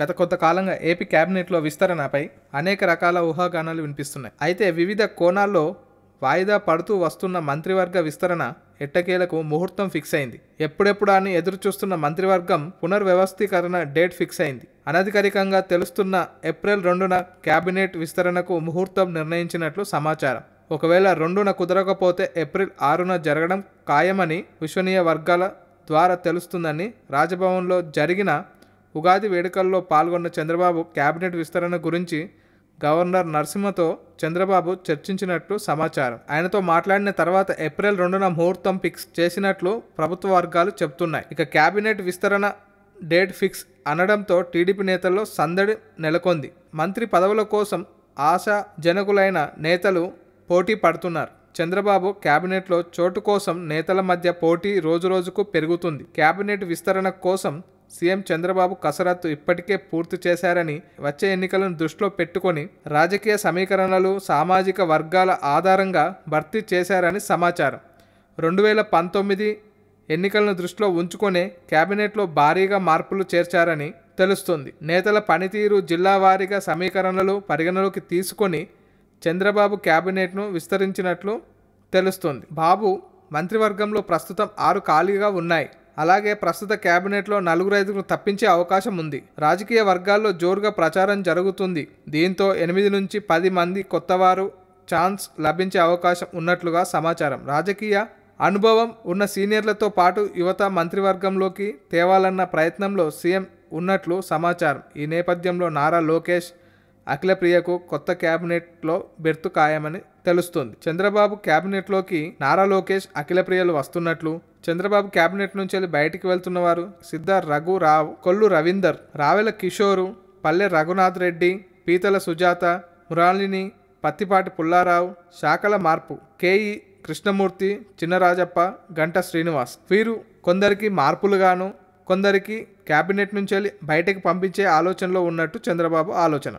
గత కొంతకాలంగా ఏపీ కేబినెట్లో విస్తరణపై అనేక రకాల ఊహాగానాలు వినిపిస్తున్నాయి. అయితే వివిధ కోణాల్లో వాయిదా పడుతూ వస్తున్న మంత్రివర్గ విస్తరణ ఎట్టకేలకు ముహూర్తం ఫిక్స్ అయింది ఎప్పుడెప్పుడు అని ఎదురు చూస్తున్న మంత్రివర్గం పునర్వ్యవస్థీకరణ డేట్ ఫిక్స్ అయింది అనధికారికంగా తెలుస్తున్న ఏప్రిల్ రెండున కేబినెట్ విస్తరణకు ముహూర్తం నిర్ణయించినట్లు సమాచారం. ఒకవేళ రెండున కుదరకపోతే ఏప్రిల్ ఆరున జరగడం ఖాయమని విశ్వనీయ వర్గాల ద్వారా తెలుస్తుందని రాజభవన్లో జరిగిన ఉగాది వేడుకల్లో పాల్గొన్న చంద్రబాబు కేబినెట్ విస్తరణ గురించి గవర్నర్ నరసింహతో చంద్రబాబు చర్చించినట్లు సమాచారం. ఆయనతో మాట్లాడిన తర్వాత ఏప్రిల్ రెండున ముహూర్తం ఫిక్స్ చేసినట్లు ప్రభుత్వ వర్గాలు చెబుతున్నాయి. ఇక కేబినెట్ విస్తరణ డేట్ ఫిక్స్ అనడంతో టీడీపీ నేతల్లో సందడి నెలకొంది. మంత్రి పదవుల కోసం ఆశా జనకులైన నేతలు పోటీ పడుతున్నారు. చంద్రబాబు కేబినెట్లో చోటు కోసం నేతల మధ్య పోటీ రోజురోజుకు పెరుగుతుంది. కేబినెట్ విస్తరణ కోసం సీఎం చంద్రబాబు కసరత్తు ఇప్పటికే పూర్తి చేశారని వచ్చే ఎన్నికలను దృష్టిలో పెట్టుకొని రాజకీయ సమీకరణలు సామాజిక వర్గాల ఆధారంగా భర్తీ చేశారని సమాచారం. రెండు వేల పంతొమ్మిది ఎన్నికలను దృష్టిలో ఉంచుకొనే కేబినెట్లో భారీగా మార్పులు చేర్చారని తెలుస్తుంది. నేతల పనితీరు జిల్లా వారీగా సమీకరణలు పరిగణలోకి తీసుకొని చంద్రబాబు కేబినెట్ను విస్తరించినట్లు తెలుస్తుంది. బాబు మంత్రివర్గంలో ప్రస్తుతం ఆరు ఖాళీగా ఉన్నాయి. అలాగే ప్రస్తుత కేబినెట్లో నలుగురు ఐదుగురు తప్పించే అవకాశం ఉంది. రాజకీయ వర్గాల్లో జోరుగా ప్రచారం జరుగుతుంది. దీంతో ఎనిమిది నుంచి పది మంది కొత్తవారు ఛాన్స్ లభించే అవకాశం ఉన్నట్లుగా సమాచారం. రాజకీయ అనుభవం ఉన్న సీనియర్లతో పాటు యువత మంత్రివర్గంలోకి తేవాలన్న ప్రయత్నంలో సీఎం ఉన్నట్లు సమాచారం. ఈ నేపథ్యంలో నారా లోకేష్ అఖిలప్రియకు కొత్త క్యాబినెట్లో బెర్తు ఖాయమని తెలుస్తుంది. చంద్రబాబు క్యాబినెట్లోకి నారా లోకేష్ అఖిలప్రియలు వస్తున్నట్లు చంద్రబాబు క్యాబినెట్ నుంచి వెళ్ళి బయటికి వెళ్తున్నవారు సిద్ధార్ రఘు రావు కొల్లు రవీందర్ రావెల కిషోరు పల్లె రఘునాథ్ రెడ్డి పీతల సుజాత మురాలిని పత్తిపాటి పుల్లారావు శాఖల మార్పు కేఈ కృష్ణమూర్తి చిన్నరాజప్ప గంట శ్రీనివాస్. వీరు కొందరికి మార్పులుగాను కొందరికి క్యాబినెట్ నుంచి వెళ్ళి బయటకు పంపించే ఆలోచనలో ఉన్నట్టు చంద్రబాబు ఆలోచన.